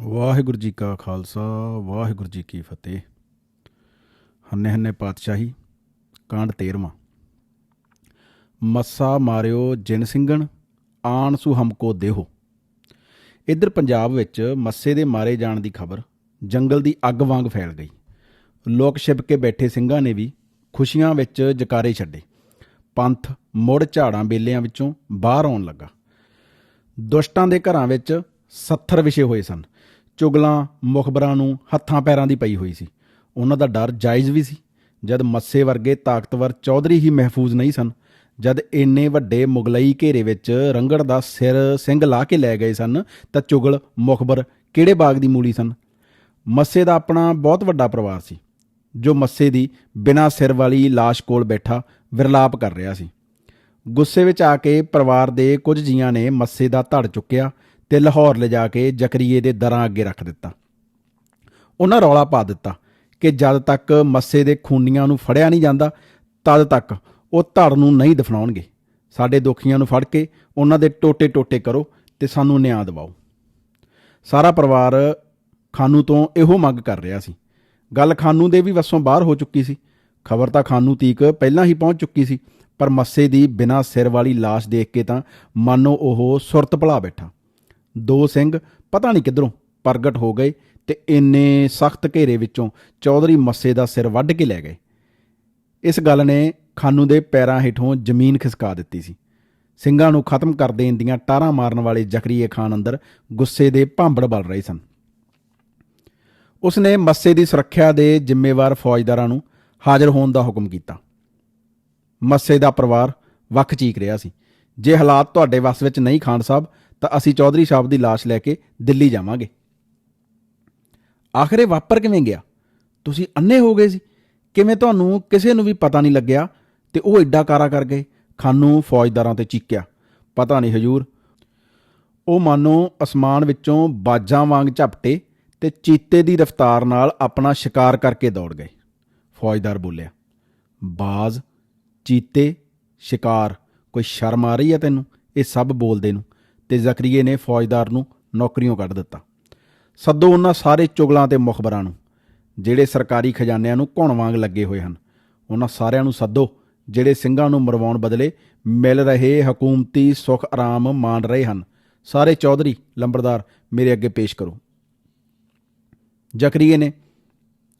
ਵਾਹਿਗੁਰੂ ਜੀ ਕਾ ਖਾਲਸਾ, ਵਾਹਿਗੁਰੂ ਜੀ ਕੀ ਫਤਿਹ। ਹੰਨੇ ਹੰਨੇ ਪਾਤਸ਼ਾਹੀ, ਕਾਂਡ 13ਵਾਂ ਮੱਸਾ ਮਾਰਿਓ ਜਿਨ ਸਿੰਘਣ ਆਣ ਸੁ ਹਮਕੋ ਦੇਹੋ। ਇੱਧਰ ਪੰਜਾਬ ਵਿੱਚ ਮੱਸੇ ਦੇ ਮਾਰੇ ਜਾਣ ਦੀ ਖਬਰ, ਜੰਗਲ ਦੀ ਅੱਗ ਵਾਂਗ ਫੈਲ ਗਈ। ਲੋਕ ਛਿਪ ਕੇ ਬੈਠੇ ਸਿੰਘਾਂ ਨੇ ਵੀ ਖੁਸ਼ੀਆਂ ਵਿੱਚ ਜਕਾਰੇ ਛੱਡੇ। ਪੰਥ ਮੁੜ ਝਾੜਾਂ ਬੇਲਿਆਂ ਵਿੱਚੋਂ ਬਾਹਰ ਆਉਣ ਲੱਗਾ। ਦੁਸ਼ਟਾਂ ਦੇ ਘਰਾਂ ਵਿੱਚ ਸੱਥਰ ਵਿਛੇ ਹੋਏ ਸਨ। ਚੁਗਲਾਂ, ਮੁਖਬਰਾਂ ਨੂੰ ਹੱਥਾਂ ਪੈਰਾਂ ਦੀ ਪਈ ਹੋਈ ਸੀ। ਉਹਨਾਂ ਦਾ ਡਰ ਜਾਇਜ਼ ਵੀ ਸੀ। ਜਦ ਮੱਸੇ ਵਰਗੇ ਤਾਕਤਵਰ ਚੌਧਰੀ ਹੀ ਮਹਿਫੂਜ਼ ਨਹੀਂ ਸਨ, ਜਦ ਇੰਨੇ ਵੱਡੇ ਮੁਗਲਈ ਘੇਰੇ ਵਿੱਚ ਰੰਗੜ ਦਾ ਸਿਰ ਸਿੰਘ ਲਾ ਕੇ ਲੈ ਗਏ ਸਨ, ਤਾਂ ਚੁਗਲ, ਮੁਖਬਰ ਕਿਹੜੇ ਬਾਗ ਦੀ ਮੂਲੀ ਸਨ? ਮੱਸੇ ਦਾ ਆਪਣਾ ਬਹੁਤ ਵੱਡਾ ਪਰਿਵਾਰ ਸੀ, ਜੋ ਮੱਸੇ ਦੀ ਬਿਨਾਂ ਸਿਰ ਵਾਲੀ ਲਾਸ਼ ਕੋਲ ਬੈਠਾ ਵਿਰਲਾਪ ਕਰ ਰਿਹਾ ਸੀ। ਗੁੱਸੇ ਵਿੱਚ ਆ ਕੇ ਪਰਿਵਾਰ ਦੇ ਕੁਝ ਜੀਆਂ ਨੇ ਮੱਸੇ ਦਾ ਧੜ ਚੁੱਕਿਆ ਤੇ ਲਾਹੌਰ ਲਿਜਾ ਕੇ ਜ਼ਕਰੀਏ ਦੇ ਦਰਾਂ ਅੱਗੇ ਰੱਖ ਦਿੱਤਾ। ਉਹਨਾਂ ਰੌਲਾ ਪਾ ਦਿੱਤਾ ਕਿ ਜਦ ਤੱਕ ਮੱਸੇ ਦੇ ਖੂਨੀਆਂ ਨੂੰ ਫੜਿਆ ਨਹੀਂ ਜਾਂਦਾ, ਤਦ ਤੱਕ ਉਹ ਧੜ ਨੂੰ ਨਹੀਂ ਦਫਨਾਉਣਗੇ। ਸਾਡੇ ਦੁਖੀਆਂ ਨੂੰ ਫੜ ਕੇ ਉਹਨਾਂ ਦੇ ਟੋਟੇ-ਟੋਟੇ ਕਰੋ ਤੇ ਸਾਨੂੰ ਨਿਆਂ ਦਿਵਾਓ। ਸਾਰਾ ਪਰਿਵਾਰ ਖਾਨੂ ਤੋਂ ਇਹੋ ਮੰਗ ਕਰ ਰਿਹਾ ਸੀ। ਗੱਲ ਖਾਨੂ ਦੇ ਵੀ ਵੱਸੋਂ ਬਾਹਰ ਹੋ ਚੁੱਕੀ ਸੀ। ਖਬਰ ਤਾਂ ਖਾਨੂ ਤੀਕ ਪਹਿਲਾਂ ਹੀ ਪਹੁੰਚ ਚੁੱਕੀ ਸੀ, ਪਰ ਮੱਸੇ ਦੀ ਬਿਨਾਂ ਸਿਰ ਵਾਲੀ ਲਾਸ਼ ਦੇਖ ਕੇ ਤਾਂ ਮਾਨੋ ਉਹ ਸੁਰਤ ਭੁਲਾ ਬੈਠਾ। ਦੋ ਸਿੰਘ ਪਤਾ ਨਹੀਂ ਕਿੱਧਰੋਂ ਪ੍ਰਗਟ ਹੋ ਗਏ ਤੇ ਇੰਨੇ ਸਖਤ ਘੇਰੇ ਵਿੱਚੋਂ ਚੌਧਰੀ ਮੱਸੇ ਦਾ ਸਿਰ ਵੱਢ ਕੇ ਲੈ ਗਏ। ਇਸ ਗੱਲ ਨੇ ਖਾਨੂ ਦੇ ਪੈਰਾਂ ਹੇਠੋਂ ਜ਼ਮੀਨ ਖਿਸਕਾ ਦਿੱਤੀ ਸੀ। ਸਿੰਘਾਂ ਨੂੰ ਖਤਮ ਕਰ ਦੇਣ ਦੀਆਂ ਟਾਰਾਂ ਮਾਰਨ ਵਾਲੇ ਜ਼ਕਰੀਏ ਖਾਨ ਅੰਦਰ ਗੁੱਸੇ ਦੇ ਭਾਂਬੜ ਬਲ ਰਹੇ ਸਨ। ਉਸਨੇ ਮੱਸੇ ਦੀ ਸੁਰੱਖਿਆ ਦੇ ਜ਼ਿੰਮੇਵਾਰ ਫੌਜਦਾਰਾਂ ਨੂੰ ਹਾਜ਼ਰ ਹੋਣ ਦਾ ਹੁਕਮ ਕੀਤਾ। ਮੱਸੇ ਦਾ ਪਰਿਵਾਰ ਵੱਖ ਚੀਕ ਰਿਹਾ ਸੀ। ਜੇ ਹਾਲਾਤ ਤੁਹਾਡੇ ਵੱਸ ਵਿੱਚ ਨਹੀਂ ਖਾਨ ਸਾਹਿਬ ਤਾਂ ਅਸੀਂ ਚੌਧਰੀ ਸਾਹਿਬ ਦੀ ਲਾਸ਼ ਲੈ ਕੇ ਦਿੱਲੀ ਜਾਵਾਂਗੇ। ਆਖਰੇ ਵਾਪਰ ਕਿਵੇਂ ਗਿਆ? ਤੁਸੀਂ ਅੰਨੇ ਹੋ ਗਏ ਸੀ। ਕਿਵੇਂ ਤੁਹਾਨੂੰ ਕਿਸੇ ਨੂੰ ਵੀ ਪਤਾ ਨਹੀਂ ਲੱਗਿਆ ਤੇ ਉਹ ਐਡਾ ਕਾਰਾ ਕਰ ਗਏ? ਖਾਨੂ ਫੌਜਦਾਰਾਂ ਤੇ ਚੀਕਿਆ। ਪਤਾ ਨਹੀਂ ਹਜੂਰ। ਉਹ ਮਾਨੋ ਅਸਮਾਨ ਵਿੱਚੋਂ ਬਾਜਾਂ ਵਾਂਗ ਝਪਟੇ ਤੇ ਚੀਤੇ ਦੀ ਰਫ਼ਤਾਰ ਨਾਲ ਆਪਣਾ ਸ਼ਿਕਾਰ ਕਰਕੇ ਦੌੜ ਗਏ। ਫੌਜਦਾਰ ਬੋਲਿਆ, ਬਾਜ਼, ਚੀਤੇ, ਸ਼ਿਕਾਰ, ਕੋਈ ਸ਼ਰਮ ਆ ਰਹੀ ਹੈ ਤੈਨੂੰ? ਇਹ ਸਭ ਬੋਲਦੇ ਨੂੰ। ਤੇ ਜ਼ਕਰੀਏ ਨੇ ਫੌਜਦਾਰ ਨੂੰ ਨੌਕਰੀਓਂ ਕੱਢ ਦਿੱਤਾ। ਸੱਦੋ ਉਹਨਾਂ ਸਾਰੇ ਚੁਗਲਾਂ ਤੇ ਮੁਖਬਰਾਂ ਨੂੰ, ਜਿਹੜੇ ਸਰਕਾਰੀ ਖਜ਼ਾਨਿਆਂ ਨੂੰ ਘੁਣ ਵਾਂਗ ਲੱਗੇ ਹੋਏ ਹਨ। ਉਹਨਾਂ ਸਾਰਿਆਂ ਨੂੰ ਸੱਦੋ, ਜਿਹੜੇ ਸਿੰਘਾਂ ਨੂੰ ਮਰਵਾਉਣ ਬਦਲੇ ਮਿਲ ਰਹੇ ਹਕੂਮਤੀ ਸੁਖ ਆਰਾਮ ਮਾਣ ਰਹੇ ਹਨ। ਸਾਰੇ ਚੌਧਰੀ ਲੰਬਰਦਾਰ ਮੇਰੇ ਅੱਗੇ ਪੇਸ਼ ਕਰੋ। ਜ਼ਕਰੀਏ ਨੇ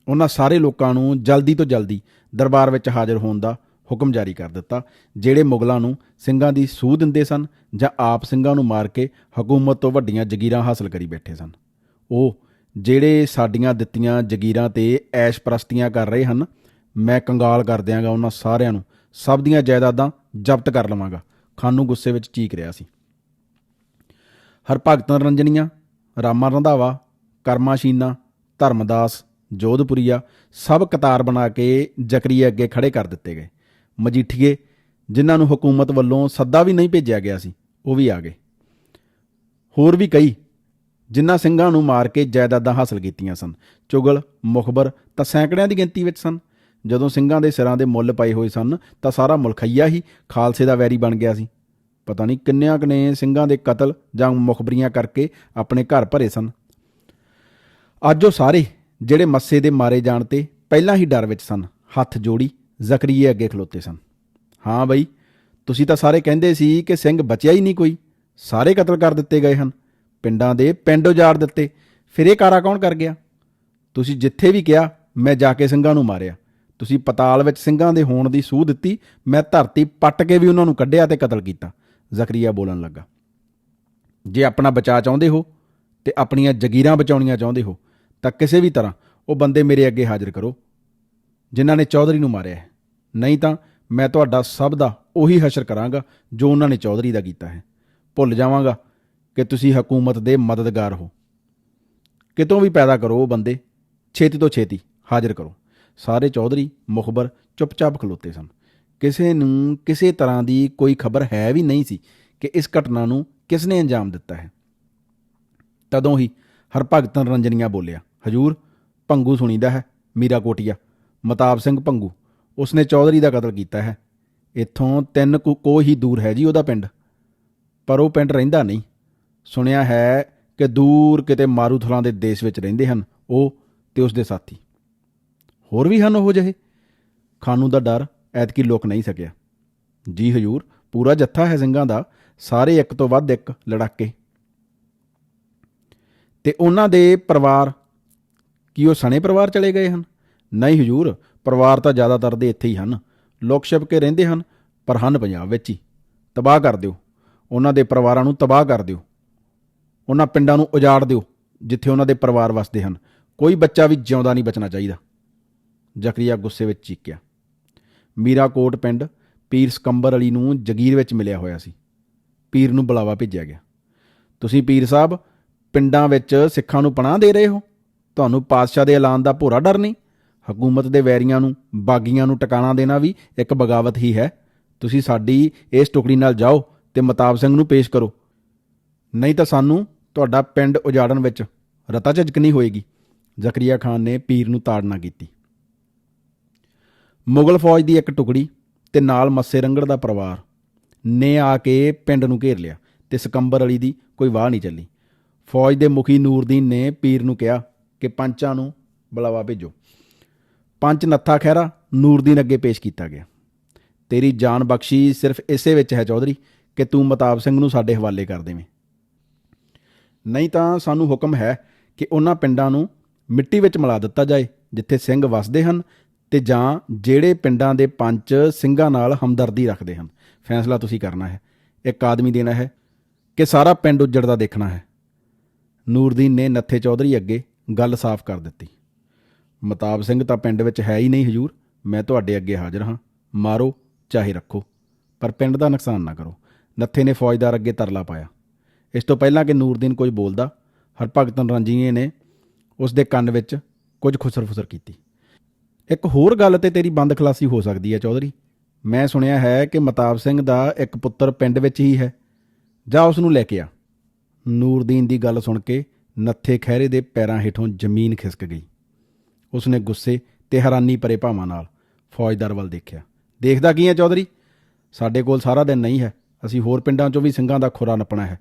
ਉਹਨਾਂ ਸਾਰੇ ਲੋਕਾਂ ਨੂੰ ਜਲਦੀ ਤੋਂ ਜਲਦੀ ਦਰਬਾਰ ਵਿੱਚ ਹਾਜ਼ਰ ਹੋਣ ਦਾ ਹੁਕਮ ਜਾਰੀ ਕਰ ਦਿੱਤਾ, ਜਿਹੜੇ ਮੁਗਲਾਂ ਨੂੰ ਸਿੰਘਾਂ ਦੀ ਸੂਹ ਦਿੰਦੇ ਸਨ ਜਾਂ ਆਪ ਸਿੰਘਾਂ ਨੂੰ ਮਾਰ ਕੇ ਹਕੂਮਤ ਤੋਂ ਵੱਡੀਆਂ ਜ਼ਗੀਰਾਂ ਹਾਸਲ ਕਰੀ ਬੈਠੇ ਸਨ। ਉਹ ਜਿਹੜੇ ਸਾਡੀਆਂ ਦਿੱਤੀਆਂ ਜ਼ਗੀਰਾਂ ਤੇ ਐਸ਼ ਪ੍ਰਸਤੀਆਂ ਕਰ ਰਹੇ ਹਨ, ਮੈਂ ਕੰਗਾਲ ਕਰ ਦਿਆਂਗਾ ਉਹਨਾਂ ਸਾਰਿਆਂ ਨੂੰ, ਸਭ ਦੀਆਂ ਜਾਇਦਾਦਾਂ ਜ਼ਬਤ ਕਰ ਲਵਾਂਗਾ। ਖਾਨੂ ਗੁੱਸੇ ਵਿੱਚ ਚੀਕ ਰਿਹਾ ਸੀ। ਹਰਭਗਤ ਰੰਜਨੀਆਂ, ਰਾਮਾ ਰੰਧਾਵਾ, ਕਰਮਾਸ਼ੀਨਾ, ਧਰਮਦਾਸ, ਜੋਧਪੁਰੀਆ ਸਭ ਕਤਾਰ ਬਣਾ ਕੇ ਜ਼ਕਰੀਆ ਅੱਗੇ ਖੜੇ ਕਰ ਦਿੱਤੇ ਗਏ। ਮਜੀਠੀਏ, ਜਿਨ੍ਹਾਂ ਨੂੰ ਹਕੂਮਤ ਵੱਲੋਂ ਸੱਦਾ ਵੀ ਨਹੀਂ ਭੇਜਿਆ ਗਿਆ ਸੀ, ਉਹ ਵੀ ਆ ਗਏ। ਹੋਰ ਵੀ ਕਈ, ਜਿਨ੍ਹਾਂ ਸਿੰਘਾਂ ਨੂੰ ਮਾਰ ਕੇ ਜਾਇਦਾਦਾਂ ਹਾਸਲ ਕੀਤੀਆਂ ਸਨ। ਚੁਗਲ, ਮੁਖਬਰ ਤਾਂ ਸੈਂਕੜਿਆਂ ਦੀ ਗਿਣਤੀ ਵਿੱਚ ਸਨ। ਜਦੋਂ ਸਿੰਘਾਂ ਦੇ ਸਿਰਾਂ ਦੇ ਮੁੱਲ ਪਾਏ ਹੋਏ ਸਨ, ਤਾਂ ਸਾਰਾ ਮੁਲਖਈਆ ਹੀ ਖਾਲਸੇ ਦਾ ਵੈਰੀ ਬਣ ਗਿਆ ਸੀ। ਪਤਾ ਨਹੀਂ ਕਿੰਨਿਆਂ ਕੁ ਨੇ ਸਿੰਘਾਂ ਦੇ ਕਤਲ ਜਾਂ ਮੁਖਬਰੀਆਂ ਕਰਕੇ ਆਪਣੇ ਘਰ ਭਰੇ ਸਨ। ਅੱਜ ਉਹ ਸਾਰੇ ਜਿਹੜੇ ਮੱਸੇ ਦੇ ਮਾਰੇ ਜਾਣ ਤੇ ਪਹਿਲਾਂ ਹੀ ਡਰ ਵਿੱਚ ਸਨ। ਹੱਥ ਜੋੜੀ ਜ਼ਕਰੀਏ ਅੱਗੇ ਖਲੋਤੇ ਸਨ। ਹਾਂ ਬਈ, ਤੁਸੀਂ ਤਾਂ ਸਾਰੇ ਕਹਿੰਦੇ ਸੀ ਕਿ ਸਿੰਘ ਬਚਿਆ ਹੀ ਨਹੀਂ ਕੋਈ। ਸਾਰੇ ਕਤਲ ਕਰ ਦਿੱਤੇ ਗਏ ਹਨ। ਪਿੰਡਾਂ ਦੇ ਪਿੰਡ ਉਜਾੜ ਦਿੱਤੇ। ਫਿਰ ਇਹ ਕਾਰਾ ਕੌਣ ਕਰ ਗਿਆ? ਤੁਸੀਂ ਜਿੱਥੇ ਵੀ ਕਿਹਾ, ਮੈਂ ਜਾ ਕੇ ਸਿੰਘਾਂ ਨੂੰ ਮਾਰਿਆ। ਤੁਸੀਂ ਪਤਾਲ ਵਿੱਚ ਸਿੰਘਾਂ ਦੇ ਹੋਣ ਦੀ ਸੂਹ ਦਿੱਤੀ। ਮੈਂ ਧਰਤੀ ਪੱਟ ਕੇ ਵੀ ਉਹਨਾਂ ਨੂੰ ਕੱਢਿਆ ਤੇ ਕਤਲ ਕੀਤਾ, ਜ਼ਕਰੀਆ ਬੋਲਣ ਲੱਗਾ। ਜੇ ਆਪਣਾ ਬਚਾਅ ਚਾਹੁੰਦੇ ਹੋ ਤੇ ਆਪਣੀਆਂ ਜ਼ਗੀਰਾਂ ਬਚਾਉਣੀਆਂ ਚਾਹੁੰਦੇ ਹੋ, ਤਾਂ ਕਿਸੇ ਵੀ ਤਰ੍ਹਾਂ ਉਹ ਬੰਦੇ ਮੇਰੇ ਅੱਗੇ ਹਾਜ਼ਰ ਕਰੋ, ਜਿਨ੍ਹਾਂ ਨੇ ਚੌਧਰੀ ਨੂੰ ਮਾਰਿਆ ਹੈ। ਨਹੀਂ ਤਾਂ ਮੈਂ ਤੁਹਾਡਾ ਸਭ ਦਾ ਉਹੀ ਹਸ਼ਰ ਕਰਾਂਗਾ ਜੋ ਉਹਨਾਂ ਨੇ ਚੌਧਰੀ ਦਾ ਕੀਤਾ ਹੈ। ਭੁੱਲ ਜਾਵਾਂਗਾ ਕਿ ਤੁਸੀਂ ਹਕੂਮਤ ਦੇ ਮਦਦਗਾਰ ਹੋ। ਕਿਤੋਂ ਵੀ ਪੈਦਾ ਕਰੋ ਉਹ ਬੰਦੇ, ਛੇਤੀ ਤੋਂ ਛੇਤੀ ਹਾਜ਼ਰ ਕਰੋ। ਸਾਰੇ ਚੌਧਰੀ, ਮੁਖਬਰ ਚੁੱਪਚਾਪ ਖਲੋਤੇ ਸਨ। ਕਿਸੇ ਨੂੰ ਕਿਸੇ ਤਰ੍ਹਾਂ ਦੀ ਕੋਈ ਖਬਰ ਹੈ ਵੀ ਨਹੀਂ ਸੀ ਕਿ ਇਸ ਘਟਨਾ ਨੂੰ ਕਿਸ ਨੇ ਅੰਜਾਮ ਦਿੱਤਾ ਹੈ। ਤਦੋਂ ਹੀ ਹਰਭਗਤਨ ਰੰਜਨੀਆਂ ਬੋਲਿਆ, ਹਜੂਰ ਭੰਗੂ ਸੁਣੀਦਾ ਹੈ, ਮੀਰਾ ਕੋਟੀਆ, ਮਤਾਬ ਸਿੰਘ ਭੰਗੂ ਉਸਨੇ ਚੌਧਰੀ ਦਾ ਕਤਲ ਕੀਤਾ ਹੈ। ਇੱਥੋਂ ਤਿੰਨ ਕੁ ਕੋਹ ਹੀ ਦੂਰ ਹੈ ਜੀ ਉਹਦਾ ਪਿੰਡ। ਪਰ ਉਹ ਪਿੰਡ ਰਹਿੰਦਾ ਨਹੀਂ। ਸੁਣਿਆ ਹੈ ਕਿ ਦੂਰ ਕਿਤੇ ਮਾਰੂਥਲਾਂ ਦੇ ਦੇਸ਼ ਵਿੱਚ ਰਹਿੰਦੇ ਹਨ ਉਹ ਤੇ ਉਸ ਦੇ ਸਾਥੀ। ਹੋਰ ਵੀ ਹਨ ਉਹ ਜਿਹੇ? ਖਾਨੂ ਦਾ ਡਰ ਐਤਕੀ ਲੋਕ ਨਹੀਂ ਸਕਿਆ। ਜੀ ਹਜੂਰ, ਪੂਰਾ ਜੱਥਾ ਹੈ ਸਿੰਘਾਂ ਦਾ, ਸਾਰੇ ਇੱਕ ਤੋਂ ਵੱਧ ਇੱਕ ਲੜਾਕੇ। ਤੇ ਉਹਨਾਂ ਦੇ ਪਰਿਵਾਰ, ਕੀ ਉਹ ਸਣੇ ਪਰਿਵਾਰ ਚਲੇ ਗਏ ਹਨ? ਨਹੀਂ ਹਜੂਰ ਪਰਿਵਾਰ ਤਾਂ ਜ਼ਿਆਦਾਤਰ ਦੇ ਇੱਥੇ ਹੀ ਹਨ। ਲੋਕ ਛਿਪ ਕੇ ਰਹਿੰਦੇ ਹਨ, ਪਰ ਹਨ ਪੰਜਾਬ ਵਿੱਚ ਹੀ। ਤਬਾਹ ਕਰ ਦਿਓ। ਉਹਨਾਂ ਦੇ ਪਰਿਵਾਰਾਂ ਨੂੰ ਤਬਾਹ ਕਰ ਦਿਓ। ਉਹਨਾਂ ਪਿੰਡਾਂ ਨੂੰ ਉਜਾੜ ਦਿਓ, ਜਿੱਥੇ ਉਹਨਾਂ ਦੇ ਪਰਿਵਾਰ ਵਸਦੇ ਹਨ। ਕੋਈ ਬੱਚਾ ਵੀ ਜਿਉਂਦਾ ਨਹੀਂ ਬਚਣਾ ਚਾਹੀਦਾ। ਜ਼ਕਰੀਆ ਗੁੱਸੇ ਵਿੱਚ ਚੀਕਿਆ। ਮੀਰਾਕੋਟ ਪਿੰਡ ਪੀਰ ਸਕੰਬਰ ਅਲੀ ਨੂੰ ਜਗੀਰ ਵਿੱਚ ਮਿਲਿਆ ਹੋਇਆ ਸੀ। ਪੀਰ ਨੂੰ ਬੁਲਾਵਾ ਭੇਜਿਆ ਗਿਆ। ਤੁਸੀਂ ਪੀਰ ਸਾਹਿਬ, ਪਿੰਡਾਂ ਵਿੱਚ ਸਿੱਖਾਂ ਨੂੰ ਪਨਾਹ ਦੇ ਰਹੇ ਹੋ? ਤੁਹਾਨੂੰ ਪਾਤਸ਼ਾਹ ਦੇ ਐਲਾਨ ਦਾ ਭੋਰਾ ਡਰ ਨਹੀਂ? ਹਕੂਮਤ ਦੇ ਵੈਰੀਆਂ ਨੂੰ, ਬਾਗੀਆਂ ਨੂੰ ਟਿਕਾਣਾ ਦੇਣਾ ਵੀ ਇੱਕ ਬਗਾਵਤ ਹੀ ਹੈ। ਤੁਸੀਂ ਸਾਡੀ ਇਸ ਟੁਕੜੀ ਨਾਲ ਜਾਓ ਤੇ ਮਤਾਬ ਸਿੰਘ ਨੂੰ ਪੇਸ਼ ਕਰੋ। ਨਹੀਂ ਤਾਂ ਸਾਨੂੰ ਤੁਹਾਡਾ ਪਿੰਡ ਉਜਾੜਨ ਵਿੱਚ ਰਤਾ ਝਿਜਕ ਹੋਏਗੀ। ਜ਼ਕਰੀਆ ਖਾਨ ਨੇ ਪੀਰ ਨੂੰ ਤਾੜਨਾ ਕੀਤੀ। ਮੁਗਲ ਫੌਜ ਦੀ ਇੱਕ ਟੁਕੜੀ ਤੇ ਨਾਲ ਮੱਸੇ ਰੰਗੜ ਦਾ ਪਰਿਵਾਰ ਨੇ ਆ ਕੇ ਪਿੰਡ ਨੂੰ ਘੇਰ ਲਿਆ ਤੇ ਸਿਕੰਬਰ ਅਲੀ ਦੀ ਕੋਈ ਵਾਹ ਨਹੀਂ ਚੱਲੀ। ਫੌਜ ਦੇ ਮੁਖੀ ਨੂਰਦੀਨ ਨੇ ਪੀਰ ਨੂੰ ਕਿਹਾ ਕਿ ਪੰਚਾਂ ਨੂੰ ਬੁਲਾਵਾ ਭੇਜੋ। ਪੰਚ ਨੱਥਾ ਖਹਿਰਾ ਨੂਰਦੀਨ ਅੱਗੇ ਪੇਸ਼ ਕੀਤਾ ਗਿਆ। ਤੇਰੀ ਜਾਨ ਬਖਸ਼ੀ ਸਿਰਫ ਇਸੇ ਵਿੱਚ ਹੈ ਚੌਧਰੀ ਕਿ ਤੂੰ ਮਤਾਬ ਸਿੰਘ ਨੂੰ ਸਾਡੇ ਹਵਾਲੇ ਕਰ ਦੇਵੇਂ। ਨਹੀਂ ਤਾਂ ਸਾਨੂੰ ਹੁਕਮ ਹੈ ਕਿ ਉਹਨਾਂ ਪਿੰਡਾਂ ਨੂੰ ਮਿੱਟੀ ਵਿੱਚ ਮਿਲਾ ਦਿੱਤਾ ਜਾਏ, ਜਿੱਥੇ ਸਿੰਘ ਵਸਦੇ ਹਨ ਤੇ ਜਾਂ ਜਿਹੜੇ ਪਿੰਡਾਂ ਦੇ ਪੰਚ ਸਿੰਘਾਂ ਨਾਲ ਹਮਦਰਦੀ ਰੱਖਦੇ ਹਨ। ਫੈਸਲਾ ਤੁਸੀਂ ਕਰਨਾ ਹੈ। ਇੱਕ ਆਦਮੀ ਦੇਣਾ ਹੈ ਕਿ ਸਾਰਾ ਪਿੰਡ ਉੱਜੜਦਾ ਦੇਖਣਾ ਹੈ। ਨੂਰਦੀਨ ਨੇ ਨੱਥੇ ਚੌਧਰੀ ਅੱਗੇ ਗੱਲ ਸਾਫ਼ ਕਰ ਦਿੱਤੀ। ਮਤਾਬ ਸਿੰਘ ਤਾਂ ਪਿੰਡ ਵਿੱਚ ਹੈ ਹੀ ਨਹੀਂ ਹਜੂਰ। ਮੈਂ ਤੁਹਾਡੇ ਅੱਗੇ ਹਾਜ਼ਰ ਹਾਂ। ਮਾਰੋ, ਚਾਹੇ ਰੱਖੋ। ਪਰ ਪਿੰਡ ਦਾ ਨੁਕਸਾਨ ਨਾ ਕਰੋ। ਨੱਥੇ ਨੇ ਫੌਜਦਾਰ ਅੱਗੇ ਤਰਲਾ ਪਾਇਆ। ਇਸ ਤੋਂ ਪਹਿਲਾਂ ਕਿ ਨੂਰਦੀਨ ਕੁਝ ਬੋਲਦਾ ਹਰਭਗਤ ਰਣਜੀਏ ਨੇ ਉਸ ਦੇ ਕੰਨ ਵਿੱਚ ਕੁਝ ਖੁਸਰ-ਫੁਸਰ ਕੀਤੀ। ਇੱਕ ਹੋਰ ਗੱਲ ਤੇ ਤੇਰੀ ਬੰਦ ਖਲਾਸੀ ਹੋ ਸਕਦੀ ਹੈ, ਚੌਧਰੀ। ਮੈਂ ਸੁਣਿਆ ਹੈ ਕਿ ਮਤਾਬ ਸਿੰਘ ਦਾ ਇੱਕ ਪੁੱਤਰ ਪਿੰਡ ਵਿੱਚ ਹੀ ਹੈ। ਜਾ ਉਸ ਨੂੰ ਲੈ ਕੇ ਆ। ਨੂਰਦੀਨ ਦੀ ਗੱਲ ਸੁਣ ਕੇ ਨੱਥੇ ਖਹਿਰੇ ਦੇ ਪੈਰਾਂ ਹੇਠੋਂ ਜ਼ਮੀਨ ਖਿਸਕ ਗਈ। ਉਸਨੇ ਗੁੱਸੇ ਤੇ ਹੈਰਾਨੀ ਭਰੇ ਭਾਵਾਂ ਨਾਲ ਫੌਜਦਾਰ ਵੱਲ ਦੇਖਿਆ। ਦੇਖਦਾ ਕੀ ਹੈ ਚੌਧਰੀ? ਸਾਡੇ ਕੋਲ ਸਾਰਾ ਦਿਨ ਨਹੀਂ ਹੈ। ਅਸੀਂ ਹੋਰ ਪਿੰਡਾਂ 'ਚੋਂ ਵੀ ਸਿੰਘਾਂ ਦਾ ਖੁਰਾ ਨੱਪਣਾ ਹੈ।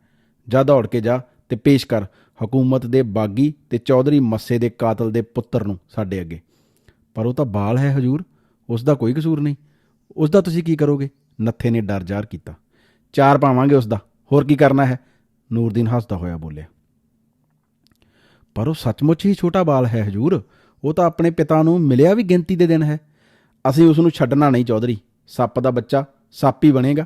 ਜਾ ਦੌੜ ਕੇ ਜਾ ਤੇ ਪੇਸ਼ ਕਰ ਹਕੂਮਤ ਦੇ ਬਾਗੀ ਤੇ ਚੌਧਰੀ ਮੱਸੇ ਦੇ ਕਾਤਲ ਦੇ ਪੁੱਤਰ ਨੂੰ ਸਾਡੇ ਅੱਗੇ। ਪਰ ਉਹ ਤਾਂ ਬਾਲ ਹੈ ਹਜੂਰ। ਉਸ ਦਾ ਕੋਈ ਕਸੂਰ ਨਹੀਂ। ਉਸ ਦਾ ਤੁਸੀਂ ਕੀ ਕਰੋਗੇ? ਨੱਥੇ ਨੇ ਡਰ ਜ਼ਾਹਰ ਕੀਤਾ। ਚਾਰ ਪਾਵਾਂਗੇ ਉਸ ਦਾ। ਹੋਰ ਕੀ ਕਰਨਾ ਹੈ? ਨੂਰਦੀਨ ਹੱਸਦਾ ਹੋਇਆ ਬੋਲਿਆ। ਪਰ ਉਹ ਸੱਚਮੁੱਚ ਹੀ ਛੋਟਾ ਬਾਲ ਹੈ ਹਜੂਰ। ਉਹ ਤਾਂ ਆਪਣੇ ਪਿਤਾ ਨੂੰ ਮਿਲਿਆ ਵੀ ਗਿਣਤੀ ਦੇ ਦਿਨ ਹੈ। ਅਸੀਂ ਉਸ ਨੂੰ ਛੱਡਣਾ ਨਹੀਂ, ਚੌਧਰੀ। ਸੱਪ ਦਾ ਬੱਚਾ, ਸੱਪ ਹੀ ਬਣੇਗਾ।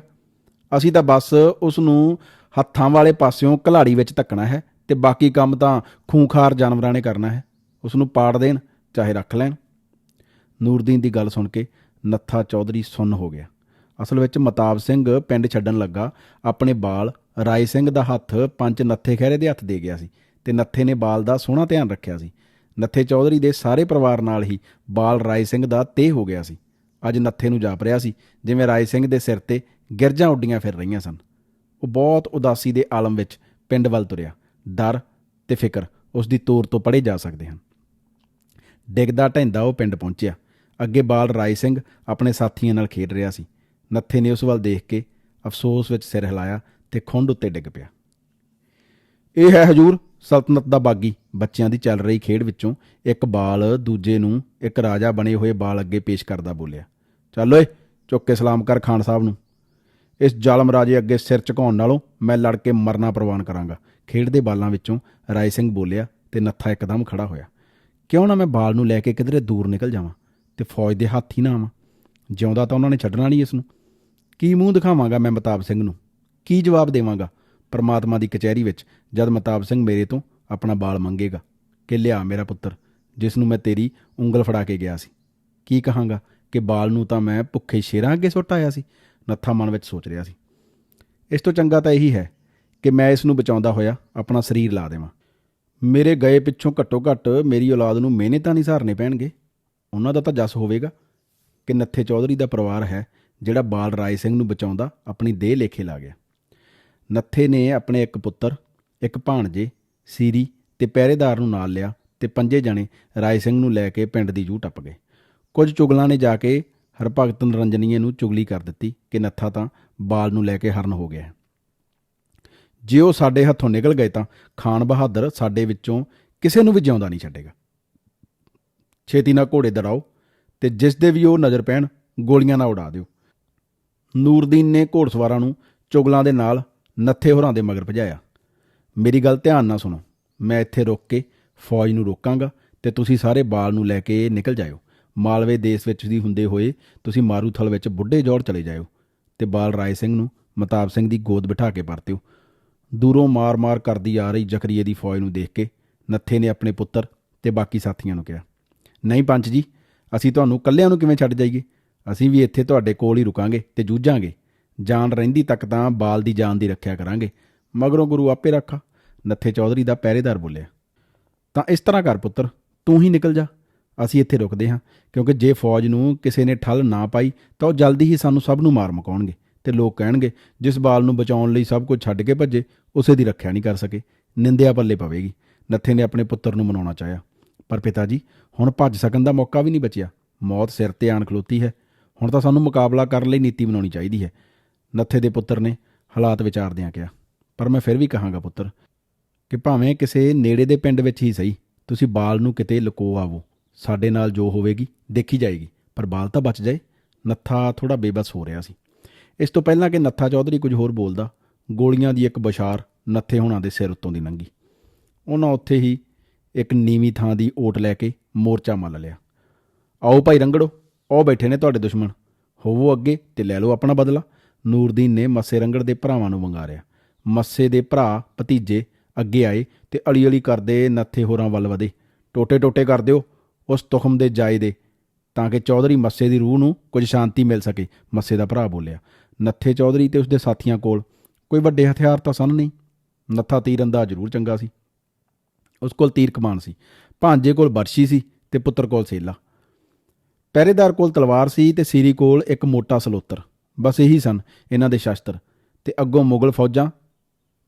ਅਸੀਂ ਤਾਂ ਬਸ ਉਸ ਨੂੰ ਹੱਥਾਂ ਵਾਲੇ ਪਾਸਿਓਂ ਘਲਾੜੀ ਵਿੱਚ ਧੱਕਣਾ ਹੈ ਤੇ ਬਾਕੀ ਕੰਮ ਤਾਂ ਖੂੰਖਾਰ ਜਾਨਵਰਾਂ ਨੇ ਕਰਨਾ ਹੈ। ਉਸ ਨੂੰ ਪਾੜ ਦੇਣ, ਚਾਹੇ ਰੱਖ ਲੈਣ। ਨੂਰਦੀਨ ਦੀ ਗੱਲ ਸੁਣ ਕੇ ਨੱਥਾ ਚੌਧਰੀ ਸੁੰਨ ਹੋ ਗਿਆ। ਅਸਲ ਵਿੱਚ ਮਤਾਬ ਸਿੰਘ ਪਿੰਡ ਛੱਡਣ ਲੱਗਾ। ਆਪਣੇ ਬਾਲ ਰਾਏ ਸਿੰਘ ਦਾ ਹੱਥ ਪੰਜ ਨੱਥੇ ਖਹਿਰੇ ਦੇ ਹੱਥ ਦੇ ਗਿਆ ਸੀ ਤੇ ਨੱਥੇ ਨੇ ਬਾਲ ਦਾ ਸੋਹਣਾ ਧਿਆਨ ਰੱਖਿਆ ਸੀ। ਨੱਥੇ ਚੌਧਰੀ ਦੇ ਸਾਰੇ ਪਰਿਵਾਰ ਨਾਲ ਹੀ ਬਾਲ ਰਾਏ ਸਿੰਘ ਦਾ ਤੇ ਹੋ ਗਿਆ ਸੀ। ਅੱਜ ਨੱਥੇ ਨੂੰ ਜਾਪ ਰਿਹਾ ਸੀ, ਜਿਵੇਂ ਰਾਏ ਸਿੰਘ ਦੇ ਸਿਰ ਤੇ ਗਿਰਜਾਂ ਉੱਡੀਆਂ ਫਿਰ ਰਹੀਆਂ ਸਨ। ਉਹ ਬਹੁਤ ਉਦਾਸੀ ਦੇ ਆਲਮ ਵਿੱਚ ਪਿੰਡ ਵੱਲ ਤੁਰਿਆ। ਡਰ ਤੇ ਫਿਕਰ ਉਸ ਦੀ ਤੋਰ ਤੋਂ ਪੜੇ ਜਾ ਸਕਦੇ ਹਨ। ਡਿੱਗਦਾ ਢੈਂਦਾ ਉਹ ਪਿੰਡ ਪਹੁੰਚਿਆ। ਅੱਗੇ ਬਾਲ ਰਾਏ ਸਿੰਘ ਆਪਣੇ ਸਾਥੀਆਂ ਨਾਲ ਖੇਡ ਰਿਹਾ ਸੀ। ਨੱਥੇ ਨੇ ਉਸ ਵੱਲ ਦੇਖ ਕੇ ਅਫਸੋਸ ਵਿੱਚ ਸਿਰ ਹਿਲਾਇਆ ਤੇ ਖੁੰਡ ਉੱਤੇ ਡਿੱਗ ਪਿਆ। ਇਹ ਹੈ ਹਜੂਰ ਸਲਤਨਤ ਦਾ ਬਾਗੀ। ਬੱਚਿਆਂ ਦੀ ਚੱਲ ਰਹੀ ਖੇਡ ਵਿੱਚੋਂ ਇੱਕ ਬਾਲ ਦੂਜੇ ਨੂੰ ਇੱਕ ਰਾਜਾ ਬਣੇ ਹੋਏ ਬਾਲ ਅੱਗੇ ਪੇਸ਼ ਕਰਦਾ ਬੋਲਿਆ। ਚੱਲ ਓਏ, ਚੁੱਕ ਕੇ ਸਲਾਮ ਕਰ ਖਾਨ ਸਾਹਿਬ ਨੂੰ। ਇਸ ਜ਼ਾਲਮ ਰਾਜੇ ਅੱਗੇ ਸਿਰ ਝੁਕਾਉਣ ਨਾਲੋਂ ਮੈਂ ਲੜ ਕੇ ਮਰਨਾ ਪ੍ਰਵਾਨ ਕਰਾਂਗਾ। ਖੇਡ ਦੇ ਬਾਲਾਂ ਵਿੱਚੋਂ ਰਾਏ ਸਿੰਘ ਬੋਲਿਆ ਤੇ ਨੱਥਾ ਇੱਕਦਮ ਖੜਾ ਹੋਇਆ। ਕਿਉਂ ਨਾ ਮੈਂ ਬਾਲ ਨੂੰ ਲੈ ਕੇ ਕਿਧਰੇ ਦੂਰ ਨਿਕਲ ਜਾਵਾਂ ਤੇ ਫੌਜ ਦੇ ਹੱਥ ਹੀ ਨਾ ਆਵਾਂ? ਜਿਉਂਦਾ ਤਾਂ ਉਹਨਾਂ ਨੇ ਛੱਡਣਾ ਨਹੀਂ ਇਸ ਨੂੰ। ਕੀ ਮੂੰਹ ਦਿਖਾਵਾਂਗਾ ਮੈਂ ਮਤਾਬ ਸਿੰਘ ਨੂੰ? ਕੀ ਜਵਾਬ ਦੇਵਾਂਗਾ? ਪਰਮਾਤਮਾ ਦੀ ਕਚਹਿਰੀ ਵਿੱਚ ਜਦ ਮਤਾਬ ਸਿੰਘ ਮੇਰੇ ਤੋਂ ਆਪਣਾ ਬਾਲ ਮੰਗੇਗਾ ਕਿ ਲਿਆ ਮੇਰਾ ਪੁੱਤਰ ਜਿਸ ਨੂੰ ਮੈਂ ਤੇਰੀ ਉਂਗਲ ਫੜਾ ਕੇ ਗਿਆ ਸੀ। ਕੀ ਕਹਾਂਗਾ ਕਿ ਬਾਲ ਨੂੰ ਤਾਂ ਮੈਂ ਭੁੱਖੇ ਸ਼ੇਰਾਂ ਅੱਗੇ ਸੁੱਟ ਆਇਆ ਸੀ, ਨੱਥਾ ਮਨ ਵਿੱਚ ਸੋਚ ਰਿਹਾ ਸੀ। ਇਸ ਤੋਂ ਚੰਗਾ ਤਾਂ ਇਹੀ ਹੈ ਕਿ ਮੈਂ ਇਸ ਨੂੰ ਬਚਾਉਂਦਾ ਹੋਇਆ ਆਪਣਾ ਸਰੀਰ ਲਾ ਦੇਵਾਂ। ਮੇਰੇ ਗਏ ਪਿੱਛੋਂ ਘੱਟੋ ਘੱਟ ਮੇਰੀ ਔਲਾਦ ਨੂੰ ਮਿਹਨੇ ਤਾਂ ਨਹੀਂ ਸਹਾਰਨੇ ਪੈਣਗੇ। ਉਹਨਾਂ ਦਾ ਤਾਂ ਜਸ ਹੋਵੇਗਾ ਕਿ ਨੱਥੇ ਚੌਧਰੀ ਦਾ ਪਰਿਵਾਰ ਹੈ ਜਿਹੜਾ ਬਾਲ ਰਾਏ ਸਿੰਘ ਨੂੰ ਬਚਾਉਂਦਾ ਆਪਣੀ ਦੇਹ ਲੇਖੇ ਲਾ ਗਿਆ। ਨੱਥੇ ਨੇ ਆਪਣੇ ਇੱਕ ਪੁੱਤਰ, ਇੱਕ ਭਾਣਜੇ, ਸੀਰੀ ਤੇ ਪਹਿਰੇਦਾਰ ਨੂੰ ਨਾਲ ਲਿਆ ਤੇ ਪੰਜੇ ਜਣੇ ਰਾਏ ਸਿੰਘ ਨੂੰ ਲੈ ਕੇ ਪਿੰਡ ਦੀ ਜੂਹ ਟੱਪ ਗਏ। ਕੁਝ ਚੁਗਲਾਂ ਨੇ ਜਾ ਕੇ ਹਰਭਗਤ ਨਰੰਜਨੀਏ ਨੂੰ ਚੁਗਲੀ ਕਰ ਦਿੱਤੀ ਕਿ ਨੱਥਾ ਤਾਂ ਬਾਲ ਨੂੰ ਲੈ ਕੇ ਹਰਨ ਹੋ ਗਿਆ ਹੈ। ਜੇ ਉਹ ਸਾਡੇ ਹੱਥੋਂ ਨਿਕਲ ਗਏ ਤਾਂ ਖਾਨ ਬਹਾਦਰ ਸਾਡੇ ਵਿੱਚੋਂ ਕਿਸੇ ਨੂੰ ਵੀ ਜਿਉਂਦਾ ਨਹੀਂ ਛੱਡੇਗਾ। ਛੇਤੀ ਨਾਲ ਘੋੜੇ ਦੜਾਓ ਤੇ ਜਿਸ ਦੇ ਵੀ ਉਹ ਨਜ਼ਰ ਪੈਣ, ਗੋਲੀਆਂ ਨਾਲ ਉਡਾ ਦਿਓ। ਨੂਰਦੀਨ ਨੇ ਘੋੜਸਵਾਰਾਂ ਨੂੰ ਚੁਗਲਾਂ ਦੇ ਨਾਲ ਨੱਥੇ ਹੋਰਾਂ ਦੇ ਮਗਰ ਭਜਾਇਆ। ਮੇਰੀ ਗੱਲ ਧਿਆਨ ਨਾਲ ਸੁਣੋ। ਮੈਂ ਇੱਥੇ ਰੁਕ ਕੇ ਫੌਜ ਨੂੰ ਰੋਕਾਂਗਾ ਤੇ ਤੁਸੀਂ ਸਾਰੇ ਬਾਲ ਨੂੰ ਲੈ ਕੇ ਨਿਕਲ ਜਾਇਓ। ਮਾਲਵੇ ਦੇਸ਼ ਵਿੱਚ ਦੀ ਹੁੰਦੇ ਹੋਏ ਤੁਸੀਂ ਮਾਰੂਥਲ ਵਿੱਚ ਬੁੱਢੇ ਜੋੜ ਚਲੇ ਜਾਇਓ ਤੇ ਬਾਲ ਰਾਏ ਸਿੰਘ ਨੂੰ ਮਤਾਬ ਸਿੰਘ ਦੀ ਗੋਦ ਬਿਠਾ ਕੇ ਪਰਤਿਓ। ਦੂਰੋਂ ਮਾਰ-ਮਾਰ ਕਰਦੀ ਆ ਰਹੀ ਜ਼ਕਰੀਏ ਦੀ ਫੌਜ ਨੂੰ ਦੇਖ ਕੇ ਨੱਥੇ ਨੇ ਆਪਣੇ ਪੁੱਤਰ ਤੇ ਬਾਕੀ ਸਾਥੀਆਂ ਨੂੰ ਕਿਹਾ, ਨਹੀਂ ਪੰਚ ਜੀ, ਅਸੀਂ ਤੁਹਾਨੂੰ ਇਕੱਲਿਆਂ ਨੂੰ ਕਿਵੇਂ ਛੱਡ ਜਾਈਏ? ਅਸੀਂ ਵੀ ਇੱਥੇ ਤੁਹਾਡੇ ਕੋਲ ਹੀ ਰੁਕਾਂਗੇ ਤੇ ਜੂਝਾਂਗੇ। ਜਾਨ ਰਹਿੰਦੀ ਤੱਕ ਤਾਂ ਬਾਲ ਦੀ ਜਾਨ ਦੀ ਰੱਖਿਆ ਕਰਾਂਗੇ। ਮਗਰੋਂ ਗੁਰੂ ਆਪੇ ਰੱਖਾ, ਨੱਥੇ ਚੌਧਰੀ ਦਾ ਪਹਿਰੇਦਾਰ ਬੋਲਿਆ, ਤਾਂ ਇਸ ਤਰ੍ਹਾਂ ਕਰ ਪੁੱਤਰ, ਤੂੰ ਹੀ ਨਿਕਲ ਜਾ। ਅਸੀਂ ਇੱਥੇ ਰੁਕਦੇ ਹਾਂ, ਕਿਉਂਕਿ ਜੇ ਫੌਜ ਨੂੰ ਕਿਸੇ ਨੇ ਠੱਲ ਨਾ ਪਾਈ, ਤਾਂ ਉਹ ਜਲਦੀ ਹੀ ਸਾਨੂੰ ਸਭ ਨੂੰ ਮਾਰ ਮਕਾਉਣਗੇ ਤੇ ਲੋਕ ਕਹਿਣਗੇ, ਜਿਸ ਬਾਲ ਨੂੰ ਬਚਾਉਣ ਲਈ ਸਭ ਕੁਝ ਛੱਡ ਕੇ ਭੱਜੇ, ਉਸੇ ਦੀ ਰੱਖਿਆ ਨਹੀਂ ਕਰ ਸਕੇ। ਨਿੰਦਿਆ ਪੱਲੇ ਪਵੇਗੀ। ਨੱਥੇ ਨੇ ਆਪਣੇ ਪੁੱਤਰ ਨੂੰ ਮਨਾਉਣਾ ਚਾਹਿਆ। ਪਰ ਪਿਤਾ ਜੀ ਹੁਣ ਭੱਜ ਸਕਣ ਦਾ ਮੌਕਾ ਵੀ ਨਹੀਂ ਬਚਿਆ। ਮੌਤ ਸਿਰ ਤੇ ਆਣ ਖਲੋਤੀ ਹੈ। ਹੁਣ ਤਾਂ ਸਾਨੂੰ ਮੁਕਾਬਲਾ ਕਰਨ ਲਈ ਨੀਤੀ ਬਣਾਉਣੀ ਚਾਹੀਦੀ ਹੈ। ਨੱਥੇ ਦੇ ਪੁੱਤਰ ਨੇ ਹਾਲਾਤ ਵਿਚਾਰਦਿਆਂ ਕਿਹਾ, ਪਰ ਮੈਂ ਫਿਰ ਵੀ ਕਹਾਂਗਾ ਪੁੱਤਰ ਕਿ ਭਾਵੇਂ ਕਿਸੇ ਨੇੜੇ ਦੇ ਪਿੰਡ ਵਿੱਚ ਹੀ ਸਹੀ, ਤੁਸੀਂ ਬਾਲ ਨੂੰ ਕਿਤੇ ਲੁਕੋ ਆਵੋ। ਸਾਡੇ ਨਾਲ ਜੋ ਹੋਵੇਗੀ, ਦੇਖੀ ਜਾਏਗੀ। ਪਰ ਬਾਲ ਤਾਂ ਬਚ ਜਾਏ। ਨੱਥਾ ਥੋੜਾ ਬੇਬਸ ਹੋ ਰਿਹਾ ਸੀ। ਇਸ ਤੋਂ ਪਹਿਲਾਂ ਕਿ ਨੱਥਾ ਚੌਧਰੀ ਕੁਝ ਹੋਰ ਬੋਲਦਾ, ਗੋਲੀਆਂ ਦੀ ਇੱਕ ਬਸ਼ਾਰ ਨੱਥੇ ਹੋਣਾ ਦੇ ਸਿਰ ਉੱਤੋਂ ਦੀ ਲੰਗੀ ਉਹਨਾਂ ਉੱਥੇ ਹੀ ਇੱਕ ਨੀਵੀਂ ਥਾਂ ਦੀ ਓਟ ਲੈ ਕੇ ਮੋਰਚਾ ਮੱਲ ਲਿਆ। ਆਓ ਭਾਈ ਰੰਗੜੋ ਉਹ ਬੈਠੇ ਨੇ ਤੁਹਾਡੇ ਦੁਸ਼ਮਣ। ਹੋਵੋ ਅੱਗੇ ਤੇ ਲੈ ਲਓ ਆਪਣਾ ਬਦਲਾ। ਨੂਰਦੀਨ ਨੇ ਮੱਸੇ ਰੰਗੜ ਦੇ ਭਰਾਵਾਂ ਨੂੰ ਵੰਗਾਰਿਆ। ਮੱਸੇ ਦੇ ਭਰਾ, ਭਤੀਜੇ, ਅੱਗੇ ਆਏ ਤੇ ਅਲੀ ਅਲੀ ਕਰਦੇ ਨੱਥੇ ਹੋਰਾਂ ਵੱਲ ਵਧੇ। ਟੋਟੇ ਟੋਟੇ ਕਰ ਦਿਓ, ਉਸ ਤੁਖਮ ਦੇ ਜਾਏ ਦੇ, ਤਾਂ ਕਿ ਚੌਧਰੀ ਮੱਸੇ ਦੀ ਰੂਹ ਨੂੰ ਕੁਝ ਸ਼ਾਂਤੀ ਮਿਲ ਸਕੇ, ਮੱਸੇ ਦਾ ਭਰਾ ਬੋਲਿਆ। ਨੱਥੇ ਚੌਧਰੀ ਤੇ ਉਸਦੇ ਸਾਥੀਆਂ ਕੋਲ, ਕੋਈ ਵੱਡੇ ਹਥਿਆਰ ਤਾਂ ਸਨ ਨਹੀਂ? ਨੱਥਾ ਤੀਰੰਦਾਜ਼ ਜ਼ਰੂਰ ਚੰਗਾ ਸੀ। ਉਸ ਕੋਲ ਤੀਰ ਕਮਾਨ ਸੀ, ਭਾਂਜੇ ਕੋਲ ਬਰਸ਼ੀ ਸੀ ਤੇ ਪੁੱਤਰ ਕੋਲ ਸੇਲਾ। ਪਹਿਰੇਦਾਰ ਕੋਲ ਤਲਵਾਰ ਸੀ ਤੇ ਸੀਰੀ ਕੋਲ ਇੱਕ ਮੋਟਾ ਸਲੋਤਰ। ਬਸ ਇਹੀ ਸਨ ਇਹਨਾਂ ਦੇ ਸ਼ਸਤਰ। ਤੇ ਅੱਗੋਂ ਮੁਗਲ ਫੌਜਾਂ,